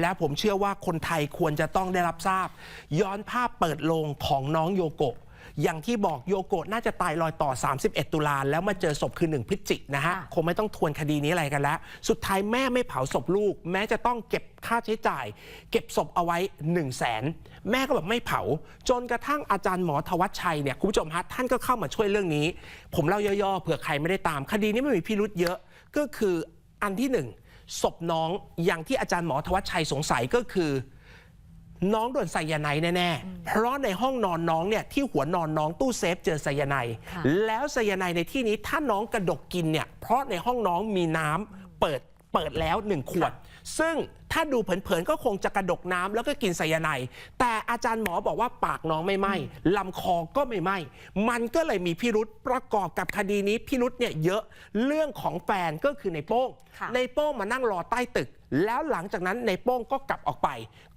และผมเชื่อว่าคนไทยควรจะต้องได้รับทราบ ย้อนภาพเปิดโลงของน้องโยโกะอย่างที่บอกโยโกะน่าจะตายลอยต่อ 31 ตุลาแล้วมาเจอศพคือ 1พฤศจิกนะฮะค่ะคงไม่ต้องทวนคดีนี้อะไรกันแล้ว สุดท้ายแม่ไม่เผาศพลูก แม้จะต้องเก็บค่าใช้จ่าย เก็บศพเอาไว้ 1 0 0 0 0แสนแม่ก็แบบไม่เผา จนกระทั่งอาจารย์หมอทวัชชัยเนี่ยคุณผู้ชมฮะท่านก็เข้ามาช่วยเรื่องนี้ ผมเล่าย่อๆเผื่อใครไม่ได้ตาม คดีนี้ไม่มีพิรุษเยอะก็คืออันที่หนึ่ง ศพน้องอย่างที่อาจารย์หมอทวัชชัยสงสัยก็คือ น้องโดนไซยาไนด์แน่ๆ เพราะในห้องนอนน้องเนี่ยที่หัวนอนน้องตู้เซฟเจอไซยาไนด์ค่ะแล้วไซยาไนด์ในที่นี้ถ้าน้องกระดกกินเนี่ยเพราะในห้องน้องมีน้ำเปิด เปิดแล้วหนึ่งขวด ซึ่งถ้าดูเผินๆก็คงจะกระดกน้ำแล้วก็กินไซยาไนด์แต่อาจารย์หมอบอกว่าปากน้องไม่ไหม้ลำคอก็ไม่ไหม้มันก็เลยมีพิรุษประกอบกับคดีนี้พิรุษเนี่ยเยอะเรื่องของแฟนก็คือในโป้งค่ะในโป้งมานั่งรอใต้ตึก แล้วหลังจากนั้นในโป้งก็กลับออกไป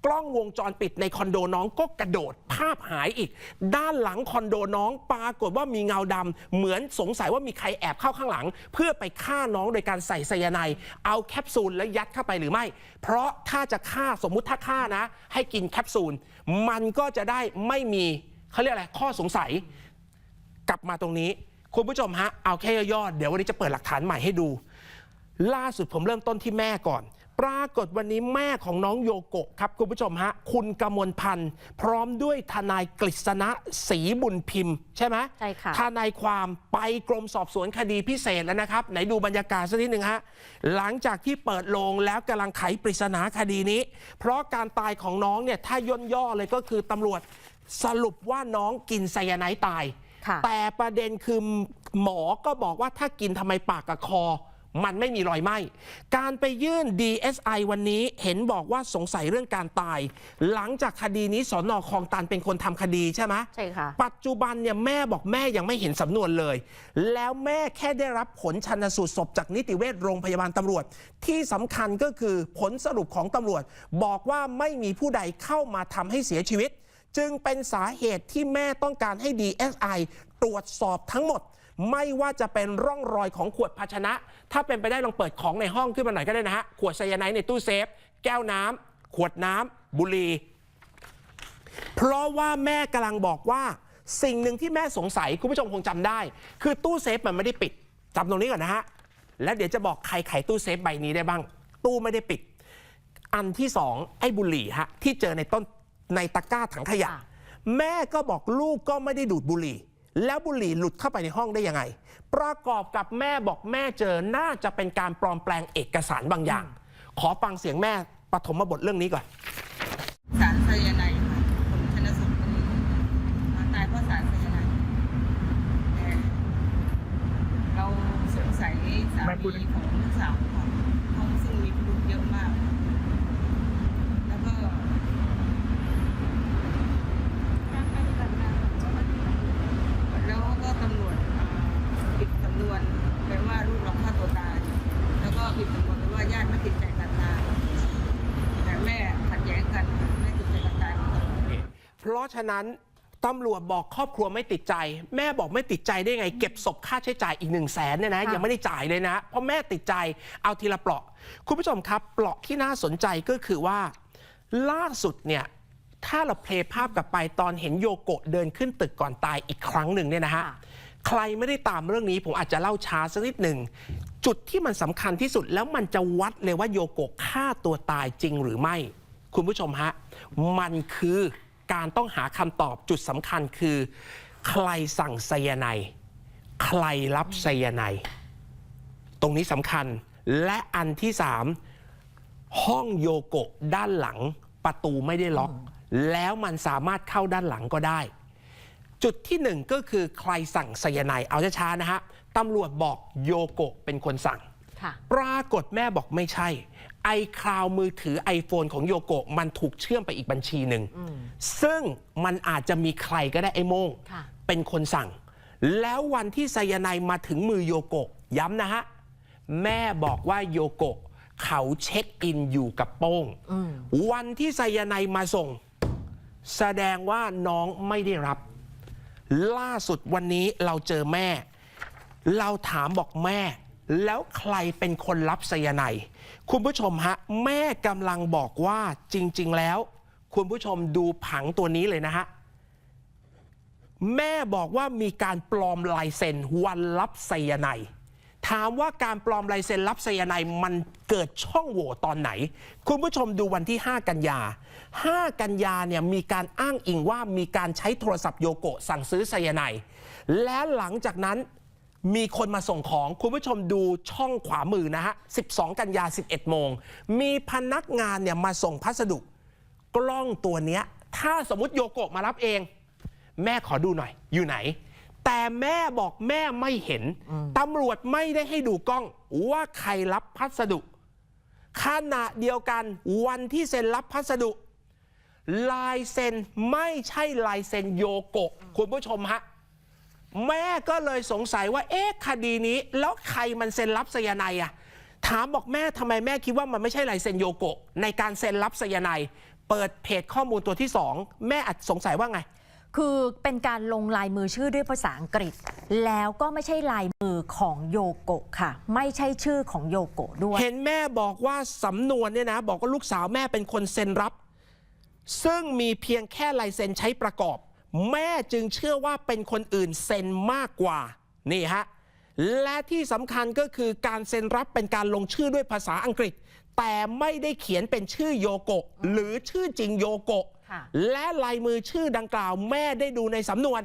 กล้องวงจรปิดในคอนโดน้องก็กระโดดภาพหายอีก ด้านหลังคอนโดน้องปรากฏว่ามีเงาดำเหมือนสงสัยว่ามีใครแอบเข้าข้างหลัง เพื่อไปฆ่าน้องโดยการใส่ไซยาไนเอาแคปซูลแล้วยัดเข้าไปหรือไม่ เพราะถ้าจะฆ่าสมมุติถ้าฆ่านะ ให้กินแคปซูลมันก็จะได้ไม่มีเขาเรียกอะไรข้อสงสัย กลับมาตรงนี้ คุณผู้ชมฮะเอาแค่ย่อๆเดี๋ยววันนี้จะเปิดหลักฐานใหม่ให้ดู ล่าสุดผมเริ่มต้นที่แม่ก่อน ปรากฏวันนี้แม่ของน้องโยโกะครับคุณผู้ชมฮะ คุณกมลพันธ์ พร้อมด้วยทนายกฤษณะศรีบุญพิมพ์ ใช่ไหมใช่ค่ะทนายความไปกรมสอบสวนคดีพิเศษแล้วนะครับ ไหนดูบรรยากาศสักนิดหนึ่งฮะ หลังจากที่เปิดโลงแล้วกำลังไขปริศนาคดีนี้ เพราะการตายของน้องเนี่ยถ้าย่นย่อเลยก็คือตำรวจสรุปว่าน้องกินไซยาไนด์ตายค่ะแต่ประเด็นคือหมอก็บอกว่าถ้ากินทำไมปากกับคอ มันไม่มีรอยไหม้ การไปยื่น DSI วันนี้เห็นบอกว่าสงสัยเรื่องการตาย หลังจากคดีนี้สอนอคลองตันเป็นคนทำคดีใช่ไหมใช่ค่ะ ปัจจุบันเนี่ยแม่บอกแม่ยังไม่เห็นสำนวนเลย แล้วแม่แค่ได้รับผลชันสูตรศพจากนิติเวชโรงพยาบาลตำรวจ ที่สำคัญก็คือผลสรุปของตำรวจ บอกว่าไม่มีผู้ใดเข้ามาทำให้เสียชีวิต จึงเป็นสาเหตุที่แม่ต้องการให้ DSI ตรวจสอบทั้งหมด ไม่ว่าจะเป็นร่องรอยของขวดภาชนะ ถ้าเป็นไปได้ลองเปิดของในห้องขึ้นมาหน่อยก็ได้นะฮะ ขวดไซยาไนด์ในตู้เซฟ แก้วน้ำขวดน้ำบุหรี่ เพราะว่าแม่กำลังบอกว่าสิ่งหนึ่งที่แม่สงสัยคุณผู้ชมคงจำได้ คือตู้เซฟมันไม่ได้ปิดจำตรงนี้ก่อนนะฮะ แล้วเดี๋ยวจะบอกใครไขตู้เซฟใบนี้ได้บ้าง ตู้ไม่ได้ปิด อันที่สองไอ้บุหรี่ฮะที่เจอในต้นในตะกร้าถังขยะค่ะแม่ก็บอกลูกก็ไม่ได้ดูดบุหรี่ แล้วบุหรี่หลุดเข้าไปในห้องได้ยังไง ประกอบกับแม่บอกแม่เจอน่าจะเป็นการปลอมแปลงเอกสารบางอย่าง ขอฟังเสียงแม่ปฐมบทเรื่องนี้ก่อน สารไซยาไนด์ค่ะผลชนสูตรวันนี้มาตายเพราะสารไซยาไนด์แต่เราสงสัยสามีของลูกสาวค่ะห้องซึ่งมีพิรุธเยอะมาก แล้วก็แล้วก็ตำรวจอ่าปิดสำนวนแปลว่าลูกเราฆ่าตัวตาย แล้วก็ปิดสำนวนแปลว่าญาติไม่ติดใจการตาย แต่แม่ขัดแย้งกันแม่ติดใจการตายของตน เพราะฉะนั้นตำรวจบอกครอบครัวไม่ติดใจ แม่บอกไม่ติดใจได้ไง เก็บศพค่าใช้จ่ายอีกหนึ่งแสนเนี่ยนะค่ะยังไม่ได้จ่ายเลยนะ เพราะแม่ติดใจเอาทีละเปลาะ คุณผู้ชมครับ เปลาะที่น่าสนใจก็คือว่า ล่าสุดเนี่ยถ้าเราเพลย์ภาพกลับไปตอนเห็นโยโกะเดินขึ้นตึกก่อนตายอีกครั้งหนึ่งเนี่ยนะฮะค่ะใครไม่ได้ตามเรื่องนี้ผมอาจจะเล่าช้าสักนิดหนึ่งจุดที่มันสำคัญที่สุดแล้วมันจะวัดเลยว่าโยโกะฆ่าตัวตายจริงหรือไม่ คุณผู้ชมฮะมันคือ การต้องหาคำตอบจุดสำคัญคือ ใครสั่งไซยาไนด์ใครรับไซยาไนด์ตรงนี้สำคัญและอันที่สามห้องโยโกะด้านหลังประตูไม่ได้ล็อก แล้วมันสามารถเข้าด้านหลังก็ได้ จุดที่หนึ่งก็คือใครสั่งไซยาไนด์เอาช้าๆนะฮะตำรวจบอกโยโกะเป็นคนสั่งค่ะปรากฏแม่บอกไม่ใช่ ไอคลาวมือถือ iPhone ของโยโกะมันถูกเชื่อมไปอีกบัญชีหนึ่ง ซึ่งมันอาจจะมีใครก็ได้ไอ้โมง ค่ะเป็นคนสั่ง แล้ววันที่ไซยาไนด์มาถึงมือโยโกะย้ำนะฮะ แม่บอกว่าโยโกะเขาเช็คอินอยู่กับโป้ง อืม วันที่ไซยาไนด์มาส่ง แสดงว่าน้องไม่ได้รับ ล่าสุดวันนี้เราเจอแม่ เราถามบอกแม่ แล้วใครเป็นคนรับไซยาไนด์ คุณผู้ชมฮะ แม่กำลังบอกว่าจริง ๆ แล้ว คุณผู้ชมดูผังตัวนี้เลยนะฮะ แม่บอกว่ามีการปลอมลายเซ็นวันรับไซยาไนถามว่าการปลอมลายเซ็นรับไซยาไนมันเกิดช่องโหว่ตอนไหน คุณผู้ชมดูวันที่ 5 กันยา 5 กันยาเนี่ยมีการอ้างอิงว่ามีการใช้โทรศัพท์โยโกะสั่งซื้อไซยาไนและหลังจากนั้น มีคนมาส่งของคุณผู้ชมดูช่องขวามือนะฮะ 12 กันยา 11 โมง มีพนักงานเนี่ยมาส่งพัสดุ กล้องตัวเนี้ย ถ้าสมมติโยโกะมารับเอง แม่ขอดูหน่อย อยู่ไหน แต่แม่บอกแม่ไม่เห็นตำรวจไม่ได้ให้ดูกล้อง ว่าใครรับพัสดุขณะเดียวกันวันที่เซ็นรับพัสดุ ลายเซ็นไม่ใช่ลายเซ็นโยโกะคุณผู้ชมฮะ แม่ก็เลยสงสัยว่าเอ๊ะคดีนี้ แล้วใครมันเซ็นรับไซยาไนด์อะถามบอกแม่ทำไมแม่คิดว่ามันไม่ใช่ลายเซ็นโยโกะในการเซ็นรับไซยาไนด์เปิดเพจข้อมูลตัวที่สองแม่อาจสงสัยว่าไง คือเป็นการลงลายมือชื่อด้วยภาษาอังกฤษ แล้วก็ไม่ใช่ลายมือของโยโกะค่ะ ไม่ใช่ชื่อของโยโกะด้วย เห็นแม่บอกว่าสำนวนเนี่ยนะ บอกว่าลูกสาวแม่เป็นคนเซ็นรับ ซึ่งมีเพียงแค่ลายเซ็นใช้ประกอบ แม่จึงเชื่อว่าเป็นคนอื่นเซ็นมากกว่านี่ฮะและที่สำคัญก็คือการเซ็นรับเป็นการลงชื่อด้วยภาษาอังกฤษ แต่ไม่ได้เขียนเป็นชื่อโยโกะหรือชื่อจริงโยโกะค่ะและลายมือชื่อดังกล่าวแม่ได้ดูในสำนวน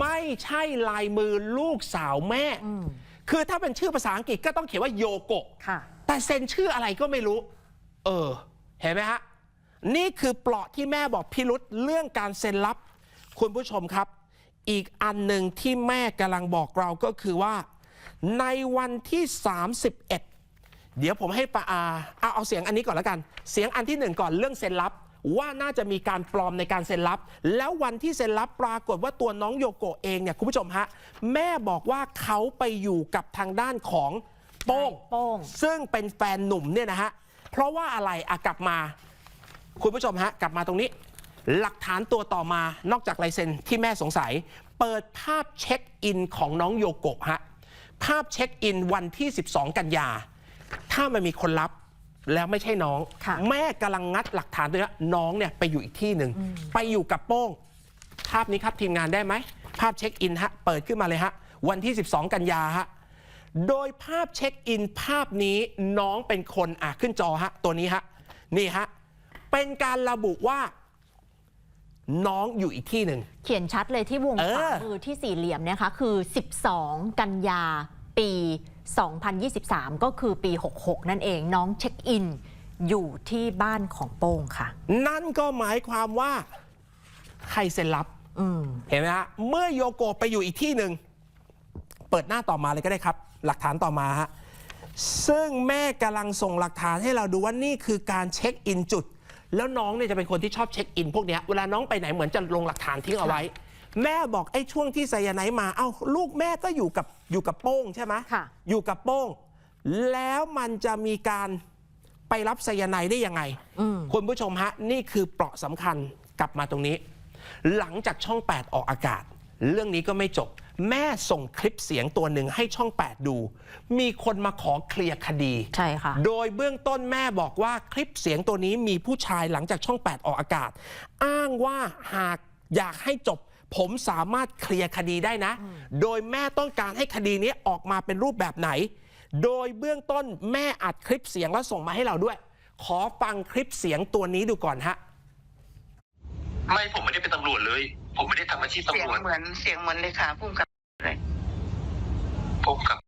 ไม่ใช่ลายมือลูกสาวแม่อืมคือถ้าเป็นชื่อภาษาอังกฤษก็ต้องเขียนว่าโยโกะค่ะแต่เซ็นชื่ออะไรก็ไม่รู้ เออ เห็นไหมฮะ นี่คือเปลาะที่แม่บอกพิรุษเรื่องการเซ็นรับ คุณผู้ชมครับ อีกอันหนึ่งที่แม่กำลังบอกเราก็คือว่า ในวันที่ 31 เดี๋ยวผมให้ปาอาเอาเอาเสียงอันนี้ก่อนแล้วกัน เสียงอันที่หนึ่งก่อนเรื่องเซ็นรับ ว่าน่าจะมีการปลอมในการเซ็นรับ แล้ววันที่เซ็นรับปรากฏว่าตัวน้องโยโกะเองเนี่ยคุณผู้ชมฮะแม่บอกว่าเขาไปอยู่กับทางด้านของโป้งโป้ง ซึ่งเป็นแฟนหนุ่มเนี่ยนะฮะเพราะว่าอะไรอะกลับมา คุณผู้ชมฮะ กลับมาตรงนี้ หลักฐานตัวต่อมานอกจากลายเซ็นที่แม่สงสัย เปิดภาพเช็คอินของน้องโยโกะฮะภาพเช็คอินวันที่ 12 กันยา ถ้ามันมีคนรับแล้วไม่ใช่น้องค่ะแม่กำลังงัดหลักฐานตัวนี้น้องเนี่ยไปอยู่อีกที่หนึ่ง ไปอยู่กับโป้ง ภาพนี้ครับทีมงานได้ไหม ภาพเช็คอินฮะ เปิดขึ้นมาเลยฮะ วันที่ 12 กันยาฮะ โดยภาพเช็คอินภาพนี้น้องเป็นคนอะขึ้นจอฮะ ตัวนี้ฮะ นี่ฮะ เป็นการระบุว่า น้องอยู่อีกที่หนึ่ง เขียนชัดเลยที่วงเออ ขวามือที่สี่เหลี่ยมเนี่ยค่ะคือ 12 กันยาปี 2023 ก็คือปี 66 นั่นเองน้องเช็คอิน อยู่ที่บ้านของโป้งค่ะ นั่นก็หมายความว่า ใครเซ็นรับ อืม เห็นไหมฮะ เมื่อโยโกะไปอยู่อีกที่หนึ่ง เปิดหน้าต่อมาเลยก็ได้ครับ หลักฐานต่อมาฮะ ซึ่งแม่กำลังส่งหลักฐานให้เราดูว่านี่คือการเช็คอินจุด แล้วน้องเนี่ยจะเป็นคนที่ชอบเช็คอินพวกเนี้ยเวลาน้องไปไหนเหมือนจะลงหลักฐานทิ้งเอาไว้ แม่บอกไอ้ช่วงที่ไซยาไนด์มาเอ้าลูกแม่ก็อยู่กับอยู่กับโป้งใช่ไหมค่ะ อยู่กับโป้ง แล้วมันจะมีการไปรับไซยาไนด์ได้ยังไง อืม คุณผู้ชมฮะ นี่คือเปราะสำคัญกลับมาตรงนี้ หลังจากช่อง 8 ออกอากาศ เรื่องนี้ก็ไม่จบ แม่ส่งคลิปเสียงตัวหนึ่งให้ช่อง 8 ดู มีคนมาขอเคลียร์คดี ใช่ค่ะ โดยเบื้องต้นแม่บอกว่าคลิปเสียงตัวนี้มีผู้ชายหลังจากช่อง 8 ออกอากาศ อ้างว่าหากอยากให้จบ ผมสามารถเคลียร์คดีได้นะ โดยแม่ต้องการให้คดีนี้ออกมาเป็นรูปแบบไหน โดยเบื้องต้นแม่อัดคลิปเสียงแล้วส่งมาให้เราด้วย ขอฟังคลิปเสียงตัวนี้ดูก่อนฮะ ไม่ผมไม่ได้เป็นตำรวจเลย ผมไม่ได้ทำอาชีพเสียตำงรวจเหมือนเสียงเหมือนเลยค่ะพุ่มกับเลยพบกับ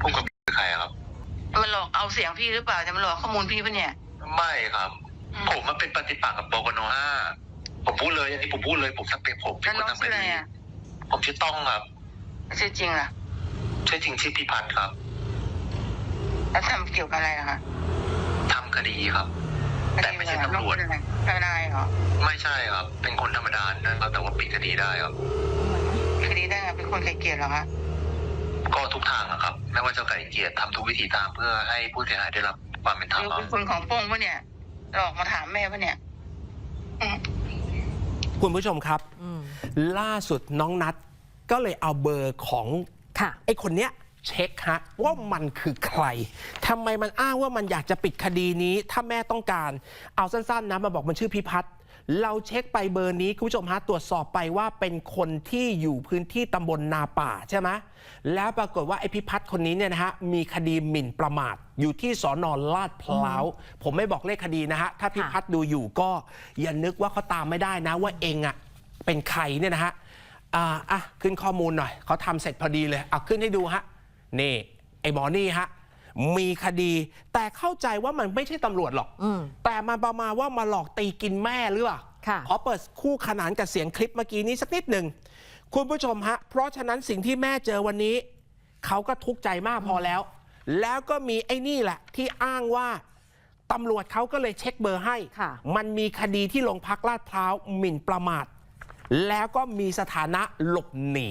พบกับใครครับ มันหลอกเอาเสียงพี่หรือเปล่าจะมาหลอกข้อมูลพี่ปะเนี่ยไม่ครับ อืมผมมันเป็นปฏิปักษ์กับบกนห้าผมพูดเลยอันนี้ผมพูดเลยผมสเปคผมเป็แล้นวคนน้องทำชื่อคอะไรดีอะผมชื่อต้องครับชื่อจริงล่ะชื่อจริงชื่อพิพัฒน์ครับแล้วทำเกี่ยวกับอะไรอะคะทำคดีครับ แต่ไม่ใช่ตำรวจน้องเป็นอะไรเป็นอะไรเหรอไม่ใช่ครับ เป็นคนธรรมดานะครับแต่ว่าปิดคดีได้ครับคดีได้ไงเป็นคนไกลเกลียดเหรอคะก็ทุกทางอะครับ ไม่ว่าจะไกลเกลียรทำทุกวิธีทางเพื่อให้ผู้เสียหายได้รับความเป็นธรรมหรือครับเป็นคนของโป้งปะเนี่ยหลอกมาถามแม่ปะเนี่ยอืมคุณผู้ชมครับอืมล่าสุดน้องนัดก็เลยเอาเบอร์ของค่ะไอ้คนเนี้ย เช็คฮะว่ามันคือใครทำไมมันอ้างว่ามันอยากจะปิดคดีนี้ ถ้าแม่ต้องการ เอาสั้นๆนะมาบอกมันชื่อพิพัฒน์เราเช็คไปเบอร์นี้คุณผู้ชมฮะตรวจสอบไปว่าเป็นคนที่อยู่พื้นที่ตำบลนาป่าใช่ไหมแล้วปรากฏว่าไอพิพัฒน์คนนี้เนี่ยนะฮะมีคดีหมิ่นประมาท อยู่ที่สอนอนลาดพร้าว ผมไม่บอกเลขคดีนะฮะถ้าพิพัฒน์ดูอยู่ก็อย่านึกว่าเขาตามไม่ได้นะว่าเองอะเป็นใครเนี่ยนะฮะอ่าอะขึ้นข้อมูลหน่อยเขาทำเสร็จพอดีเลยเอาขึ้นให้ดูฮะ นี่ไอ้หมอนี่ฮะมีคดี แต่เข้าใจว่ามันไม่ใช่ตำรวจหรอก อืม แต่มันประมาณว่ามาหลอกตีกินแม่หรือเปล่าค่ะ ขอเปิดคู่ขนานกับเสียงคลิปเมื่อกี้นี้สักนิดหนึ่ง คุณผู้ชมฮะ เพราะฉะนั้นสิ่งที่แม่เจอวันนี้ เขาก็ทุกข์ใจมากพอแล้ว แล้วก็มีไอ้นี่แหละ ที่อ้างว่าตำรวจเขาก็เลยเช็คเบอร์ให้ ค่ะ มันมีคดีที่โรงพักลาดพร้าวหมิ่นประมาท แล้วก็มีสถานะหลบหนี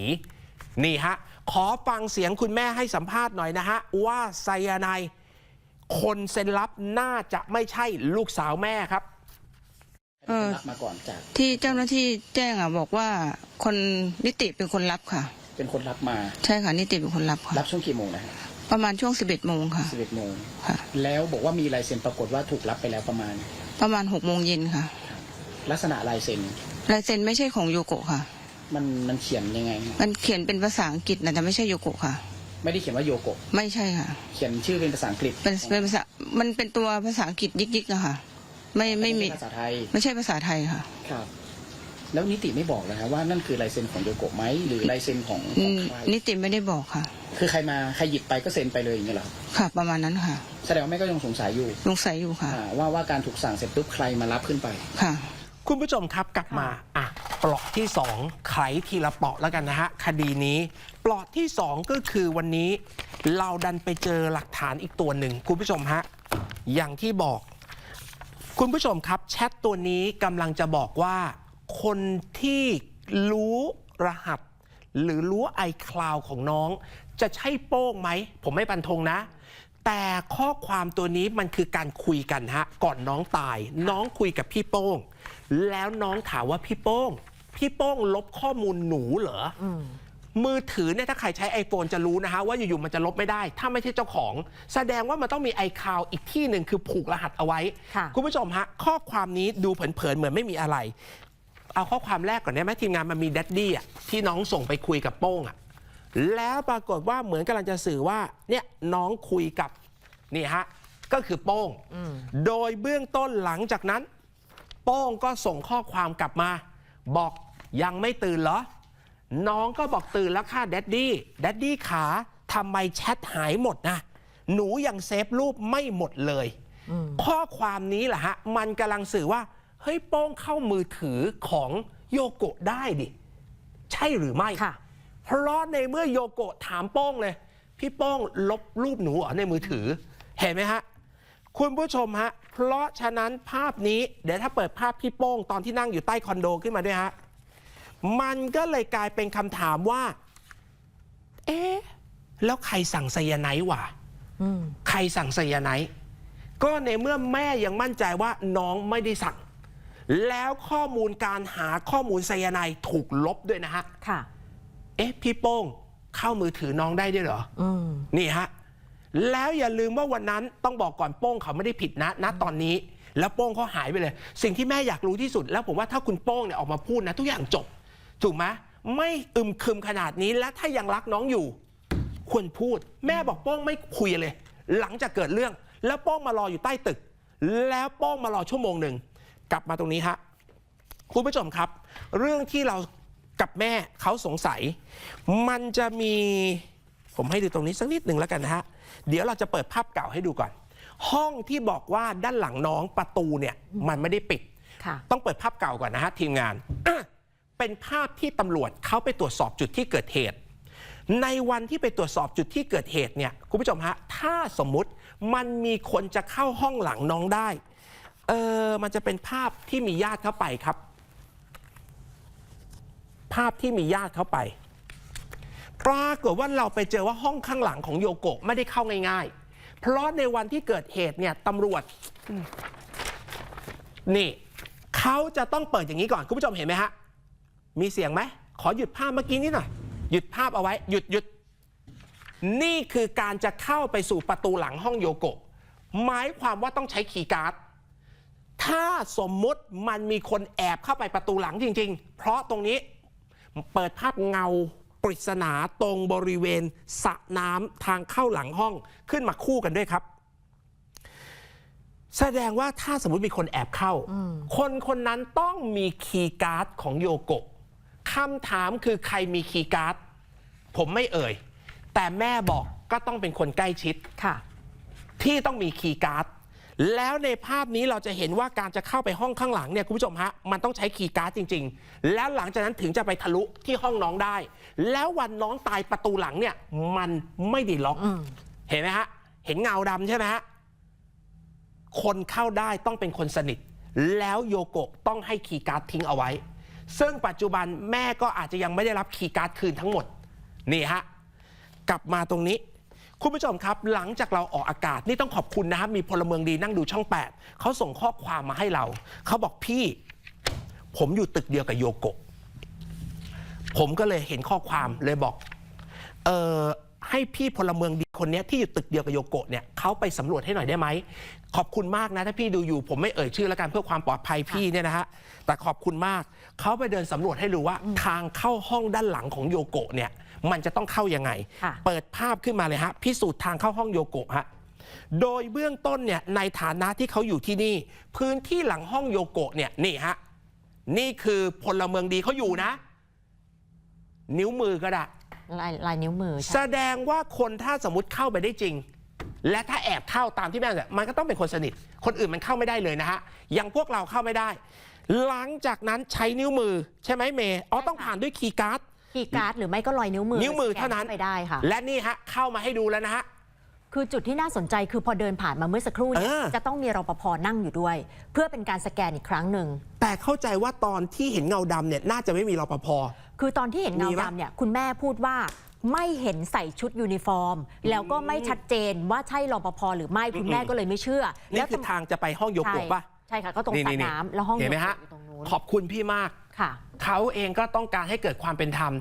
นี่ฮะ ขอฟังเสียงคุณแม่ให้สัมภาษณ์หน่อยนะฮะ ว่าไซยาไนด์คนเซ็นรับน่าจะไม่ใช่ลูกสาวแม่ครับเออรับมาก่อนจากที่เจ้าหน้าที่แจ้งอะบอกว่าคนนิติเป็นคนรับค่ะ เป็นคนรับมาใช่ค่ะนิติเป็นคนรับค่ะรับช่วงกี่โมงนะฮะประมาณช่วงสิบเอ็ดโมงค่ะสิบเอ็ดโมงค่ะ แล้วบอกว่ามีลายเซ็นปรากฏว่าถูกรับไปแล้วประมาณ ประมาณหกโมงเย็นค่ะ ลักษณะลายเซ็นลายเซ็นไม่ใช่ของโยโกะค่ะ มันมันเขียนยังไงมันเขียนเป็นภาษาอังกฤษนะแต่ไม่ใช่โยโกะค่ะ ไม่ได้เขียนว่าโยโกะไม่ใช่ค่ะ เขียนชื่อเป็นภาษาอังกฤษเป็นเป็นภาษามันเป็นตัวภาษาอังกฤษยิกๆอะค่ะ ไม่ไม่มีภาษาไทยไม่ใช่ภาษาไทยค่ะ ครับ แล้วนิติไม่บอกเลยครับว่านั่นคือลายเซ็นของโยโกะไหมหรือลายเซ็นของขอืองมใครนิติไม่ได้บอกค่ะ คือใครมาใครหยิบไปก็เซ็นไปเลยอย่างเงี้ยเหรอค่ะ ประมาณนั้นค่ะแสดงว่าแม่ก็ยังสงสัยอยู่สงสัยอยู่ค่ะ อ่าว่าว่าการถูกสั่งเสร็จปุ๊บใครมารับขึ้นไป ค่ะ คุณผู้ชมครับกลับมาอะปลอกที่2ไขทีละเปลาะแล้วกันนะฮะ คดีนี้ปลอกที่ 2 ก็คือวันนี้ เราดันไปเจอหลักฐานอีกตัวหนึ่ง คุณผู้ชมฮะ อย่างที่บอก คุณผู้ชมครับ แชทตัวนี้กำลังจะบอกว่า คนที่รู้รหัส หรือรู้ไอคลาวของน้อง จะใช่โป้งไหม ผมไม่ปันธงนะแต่ข้อความตัวนี้มันคือการคุยกันฮะ ก่อนน้องตาย น้องคุยกับพี่โป้ง แล้วน้องถามว่าพี่โป้ง พี่โป้งลบข้อมูลหนูเหรออมือถือเนี่ยถ้าใครใช้ iPhone จะรู้นะฮะว่าอยู่ๆมันจะลบไม่ได้ ถ้าไม่ใช่เจ้าของ แสดงว่ามันต้องมีไอคาวอีกที่หนึ่งคือผูกรหัสเอาไว้ ค่ะ คุณผู้ชมฮะข้อความนี้ดูเผินๆเหมือนไม่มีอะไร เอาข้อความแรกก่อนได้ไหมทีมงานมันมีดัดดี้อะที่น้องส่งไปคุยกับโป้งอะแล้วปรากฏว่าเหมือนกำลังจะสื่อว่าเนี่ยน้องคุยกับนี่ฮะก็คือโป้ง โดยเบื้องต้นหลังจากนั้น โป้งก็ส่งข้อความกลับมา บอกยังไม่ตื่นเหรอ น้องก็บอกตื่นแล้วค่ะแดดดี้แดดดี้ขาทำไมแชทหายหมดนะ หนูยังเซฟรูปไม่หมดเลย ข้อความนี้แหละฮะ มันกำลังสื่อว่า เฮ้ยโป้งเข้ามือถือของโยโกะได้ดิ ใช่หรือไม่ค่ะเพราะในเมื่อโยโกะถามโป้งเลย พี่โป้งลบรูปหนูเหรอในมือถือ เห็นไหมฮะ คุณผู้ชมฮะ เพราะฉะนั้นภาพนี้ เดี๋ยวถ้าเปิดภาพพี่โป้งตอนที่นั่งอยู่ใต้คอนโดขึ้นมาด้วยฮะ มันก็เลยกลายเป็นคำถามว่า เอ๊ะ แล้วใครสั่งไซยาไนด์วะอืมใครสั่งไซยาไนด์ก็ในเมื่อแม่ยังมั่นใจว่าน้องไม่ได้สั่ง แล้วข้อมูลการหาข้อมูลไซยาไนด์ถูกลบด้วยนะฮะ ค่ะ เอ๊ะ พี่โป้งเข้ามือถือน้องได้ด้วยเหรออืมนี่ฮะ แล้วอย่าลืมว่าวันนั้นต้องบอกก่อนโป้งเขาไม่ได้ผิดนะณตอนนี้ แล้วโป้งเขาหายไปเลย สิ่งที่แม่อยากรู้ที่สุด แล้วผมว่าถ้าคุณโป้งเนี่ยออกมาพูดนะทุกอย่างจบ ถูกไหมไม่อึมครึมขนาดนี้และถ้ายังรักน้องอยู่ ควรพูด แม่บอกโป้งไม่คุยเลย หลังจากเกิดเรื่อง แล้วโป้งมารออยู่ใต้ตึก แล้วโป้งมารอชั่วโมงหนึ่งกลับมาตรงนี้ฮะคุณผู้ชมครับ เรื่องที่เรากับแม่เขาสงสัย มันจะมีผมให้ดูตรงนี้สักนิดหนึ่งแล้วกันนะฮะ เดี๋ยวเราจะเปิดภาพเก่าให้ดูก่อน ห้องที่บอกว่าด้านหลังน้องประตูเนี่ยมันไม่ได้ปิดค่ะต้องเปิดภาพเก่าก่อนนะฮะทีมงาน เป็นภาพที่ตำรวจเขาไปตรวจสอบจุดที่เกิดเหตุ ในวันที่ไปตรวจสอบจุดที่เกิดเหตุเนี่ยคุณผู้ชมฮะถ้าสมมุติมันมีคนจะเข้าห้องหลังน้องได้เออมันจะเป็นภาพที่มีญาติเข้าไปครับ ภาพที่มีญาติเข้าไป ปรากฏว่าเราไปเจอว่าห้องข้างหลังของโยโกะไม่ได้เข้าง่ายๆ เพราะในวันที่เกิดเหตุเนี่ยตำรวจ นี่เขาจะต้องเปิดอย่างนี้ก่อน คุณผู้ชมเห็นไหมฮะ มีเสียงไหม ขอหยุดภาพเมื่อกี้นิดหน่อย หยุดภาพเอาไว้ หยุดหยุด นี่คือการจะเข้าไปสู่ประตูหลังห้องโยโกะ หมายความว่าต้องใช้คีย์การ์ด ถ้าสมมติมันมีคนแอบเข้าไปประตูหลังจริง ๆ เพราะตรงนี้เปิดภาพเงา ปริศนาตรงบริเวณสระน้ำทางเข้าหลังห้องขึ้นมาคู่กันด้วยครับ แสดงว่าถ้าสมมติมีคนแอบเข้า คนคนนั้นต้องมีคีย์การ์ดของโยโกะคำถามคือใครมีคีย์การ์ดผมไม่เอ่ย แต่แม่บอกก็ต้องเป็นคนใกล้ชิดค่ะที่ต้องมีคีย์การ์ด แล้วในภาพนี้เราจะเห็นว่าการจะเข้าไปห้องข้างหลังเนี่ยคุณผู้ชมฮะมันต้องใช้คีย์การ์ดจริง ๆ แล้วหลังจากนั้นถึงจะไปทะลุที่ห้องน้องได้ แล้ววันน้องตายประตูหลังเนี่ยมันไม่ได้ล็อกอืมเห็นไหมฮะ เห็นเงาดำใช่ไหมฮะ คนเข้าได้ต้องเป็นคนสนิท แล้วโยโกะต้องให้คีย์การ์ดทิ้งเอาไว้ ซึ่งปัจจุบันแม่ก็อาจจะยังไม่ได้รับคีย์การ์ดคืนทั้งหมด นี่ฮะ กลับมาตรงนี้ คุณผู้ชมครับ หลังจากเราออกอากาศนี่ต้องขอบคุณนะครับมีพลเมืองดีนั่งดูช่อง 8เขาส่งข้อความมาให้เรา เขาบอกพี่ ผมอยู่ตึกเดียวกับโยโกะผมก็เลยเห็นข้อความเลยบอกเออให้พี่พลเมืองดีคนเนี้ยที่อยู่ตึกเดียวกับโยโกะเนี่ยเขาไปสำรวจให้หน่อยได้ไหม ขอบคุณมากนะถ้าพี่ดูอยู่ ผมไม่เอ่ยชื่อแล้วกันเพื่อความปลอดภัยพี่เนี่ยนะฮะแต่ขอบคุณมากเขาไปเดินสำรวจให้รู้ว่าทางเข้าห้องด้านหลังของโยโกะเนี่ย มันจะต้องเข้ายังไงค่ะเปิดภาพขึ้นมาเลยฮะ พิสูจน์ทางเข้าห้องโยโกะฮะโดยเบื้องต้นเนี่ยในฐานะที่เขาอยู่ที่นี่ พื้นที่หลังห้องโยโกะเนี่ยนี่ฮะนี่คือพลเมืองดีเขาอยู่นะ นิ้วมือก็ได้ลายลายนิ้วมือ แสใช่ดงว่าคนถ้าสมมติเข้าไปได้จริง และถ้าแอบเข้าตามที่แม่เนี่ยมันก็ต้องเป็นคนสนิท คนอื่นมันเข้าไม่ได้เลยนะฮะอย่างพวกเราเข้าไม่ได้ หลังจากนั้นใช้นิ้วมือใช่ไหมเมย์อ๋อต้องผ่านด้วยคีย์การ์ด คีย์การ์ดหรือไม่ก็รอยนิ้วมือนิ้วมือเท่านั้นสแกไปได้ค่ะ และนี่ฮะเข้ามาให้ดูแล้วนะฮะ คือจุดที่น่าสนใจคือพอเดินผ่านมาเมื่อสักครู่เนี่ยเออ จะต้องมีรปภนั่งอยู่ด้วย เพื่อเป็นการสแกนอีกครั้งหนึ่ง แต่เข้าใจว่าตอนที่เห็นเงาดำเนี่ยน่าจะไม่มีรปภ คือตอนที่เห็นเงามีปะ ดำเนี่ยคุณแม่พูดว่าไม่เห็นใส่ชุดยูนิฟอร์ม แล้วก็ไม่ชัดเจนว่าใช่รปภหรือไม่คุณแม่ก็เลยไม่เชื่อนี่คือทางจะไปห้องโยโกะป่ะ ใช่ค่ะก็ตรงสระน้ำแล้วห้องเห็นไหมฮะโยโกอยู่ตรงนู้นขอบคุณพี่มาก ค่ะ เขาเองก็ต้องการให้เกิดความเป็นธรรม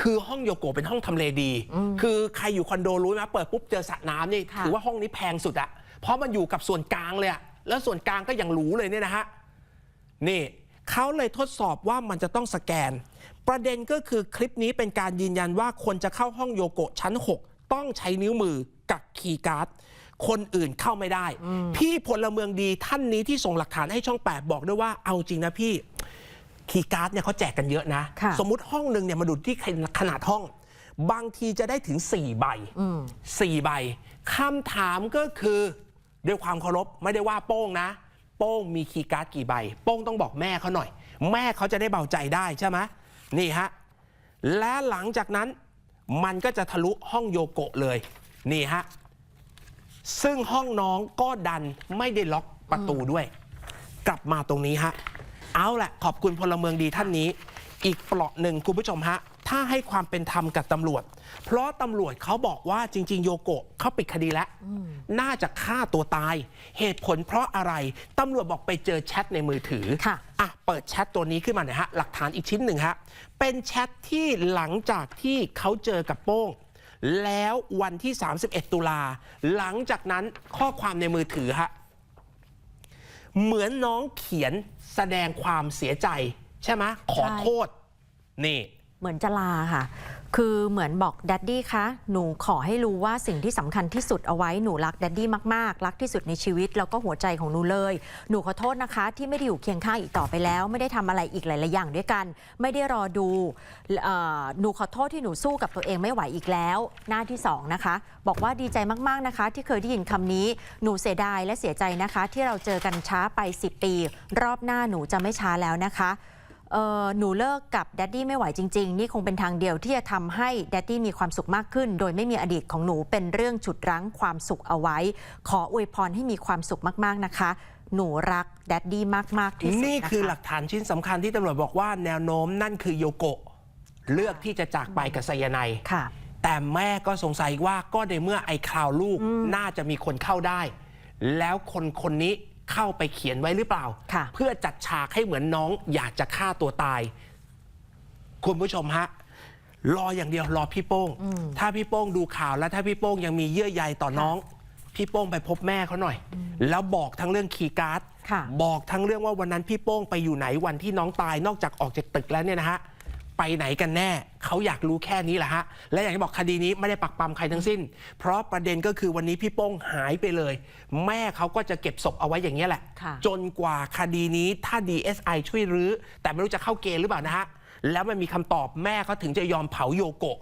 คือห้องโยโกะเป็นห้องทำเลดีอืมคือใครอยู่คอนโดรู้ไหมเปิดปุ๊บเจอสระน้ำนี่ค่ะ ถือว่าห้องนี้แพงสุดอะเพราะมันอยู่กับส่วนกลางเลยอะแล้วส่วนกลางก็ยังหรูเลยเนี่ยนะฮะ นี่เขาเลยทดสอบว่ามันจะต้องสแกน ประเด็นก็คือคลิปนี้เป็นการยืนยันว่าคนจะเข้าห้องโยโกะชั้น 6 ต้องใช้นิ้วมือกับคีย์การ์ดคนอื่นเข้าไม่ได้ พี่พลเมืองดีท่านนี้ที่ส่งหลักฐานให้ช่อง 8 บอกด้วยว่าเอาจริงนะพี่ คีย์การ์ดเนี่ยเขาแจกกันเยอะนะค่ะสมมุติห้องหนึ่งเนี่ยมาดูที่ขนาดห้อง บางทีจะได้ถึง 4 ใบอืม4ใบคำถามก็คือด้วยความเคารพไม่ได้ว่าโป้งนะ โป้งมีคีย์การ์ดกี่ใบ โป้งต้องบอกแม่เขาหน่อย แม่เขาจะได้เบาใจได้ใช่ไหมนี่ฮะและหลังจากนั้นมันก็จะทะลุห้องโยโกะเลยนี่ฮะซึ่งห้องน้องก็ดันไม่ได้ล็อกประตูด้วย กลับมาตรงนี้ฮะ เอาแหละขอบคุณพลเมืองดีท่านนี้ อีกเปลาะหนึ่งคุณผู้ชมฮะ ถ้าให้ความเป็นธรรมกับตำรวจ เพราะตำรวจเขาบอกว่าจริง ๆ โยโกะเขาปิดคดีแล้ว น่าจะฆ่าตัวตาย เหตุผลเพราะอะไรตำรวจบอกไปเจอแชทในมือถือค่ะ อะเปิดแชทตัวนี้ขึ้นมาหน่อยฮะ หลักฐานอีกชิ้นหนึ่งฮะ เป็นแชทที่หลังจากที่เขาเจอกับโป้ง แล้ววันที่ 31 ตุลา หลังจากนั้นข้อความในมือถือฮะ เหมือนน้องเขียน แสดงความเสียใจใช่ไหมขอโทษนี่ เหมือนจะลาค่ะ คือเหมือนบอกดัดดี้คะ หนูขอให้รู้ว่าสิ่งที่สำคัญที่สุดเอาไว้ หนูรักดัดดี้มากๆ รักที่สุดในชีวิต แล้วก็หัวใจของหนูเลย หนูขอโทษนะคะ ที่ไม่ได้อยู่เคียงข้างอีกต่อไปแล้ว ไม่ได้ทำอะไรอีกหลายๆอย่างด้วยกัน ไม่ได้รอดูออหนูขอโทษที่หนูสู้กับตัวเองไม่ไหวอีกแล้ว หน้าที่สองนะคะ บอกว่าดีใจมากๆนะคะ ที่เคยได้ยินคำนี้ หนูเสียดายและเสียใจนะคะ ที่เราเจอกันช้าไป 10 ปี รอบหน้าหนูจะไม่ช้าแล้วนะคะ หนูเลิกกับแดดดี้ไม่ไหวจริง ๆ นี่คงเป็นทางเดียวที่จะทำให้แดดดี้มีความสุขมากขึ้น โดยไม่มีอดีตของหนูเป็นเรื่องฉุดรั้งความสุขเอาไว้ ขออวยพรให้มีความสุขมากๆนะคะ หนูรักแดดดี้มากๆที่สุดนี่นะคือคะหลักฐานชิ้นสำคัญที่ตำรวจบอกว่าแนวโน้มนั่นคือโยโกะเลือกที่จะจากไปกับไซยาไนด์ค่ะ แต่แม่ก็สงสัยว่าก็ในเมื่อไอ้ข่าวลูกน่าจะมีคนเข้าได้ แล้วคนคนนี้ เข้าไปเขียนไว้หรือเปล่าค่ะเพื่อจัดฉากให้เหมือนน้องอยากจะฆ่าตัวตาย คุณผู้ชมฮะ รออย่างเดียวรอพี่โป้งอืมถ้าพี่โป้งดูข่าวแล้วถ้าพี่โป้งยังมีเยื่อใยต่อน้อง พี่โป้งไปพบแม่เขาหน่อย แล้วบอกทั้งเรื่องคีย์การ์ดค่ะบอกทั้งเรื่องว่าวันนั้นพี่โป้งไปอยู่ไหนวันที่น้องตายนอกจากออกจากตึกแล้วเนี่ยนะฮะ ไปไหนกันแน่ เขาอยากรู้แค่นี้แหละฮะ และอย่างที่บอกคดีนี้ไม่ได้ปักปั๊มใครทั้งสิ้น เพราะประเด็นก็คือวันนี้พี่โป้งหายไปเลย แม่เขาก็จะเก็บศพเอาไว้อย่างนี้ยแหละค่ะจนกว่าคดีนี้ถ้า DSI ช่วยรื้อ แต่ไม่รู้จะเข้าเกณฑ์หรือเปล่านะฮะ แล้วมันมีคำตอบแม่เขาถึงจะยอมเผาโยโกะ